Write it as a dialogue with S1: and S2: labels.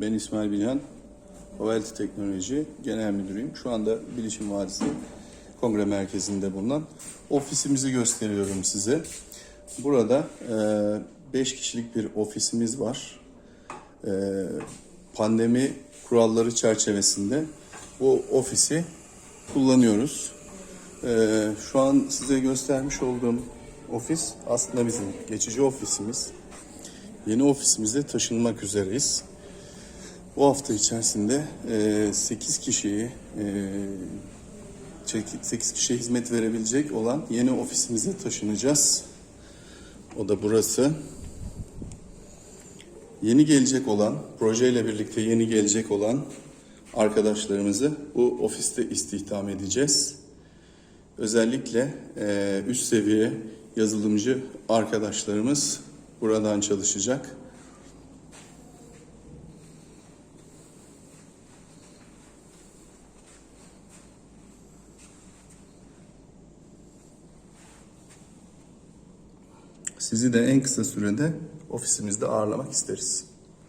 S1: Ben İsmail Bilhan. Royalty Teknoloji Genel Müdürüyüm. Şu anda Bilişim Vadisi Kongre Merkezi'nde bulunan ofisimizi gösteriyorum size. Burada 5 kişilik bir ofisimiz var. E, pandemi kuralları çerçevesinde bu ofisi kullanıyoruz. E, şu an size göstermiş olduğum ofis aslında bizim geçici ofisimiz. Yeni ofisimize taşınmak üzereyiz. Bu hafta içerisinde 8 kişiyi 8 kişiye hizmet verebilecek olan yeni ofisimize taşınacağız. O da burası. Yeni gelecek olan, projeyle birlikte yeni gelecek olan arkadaşlarımızı bu ofiste istihdam edeceğiz. Özellikle e, üst seviye yazılımcı arkadaşlarımız buradan çalışacak. Sizi de en kısa sürede ofisimizde ağırlamak isteriz.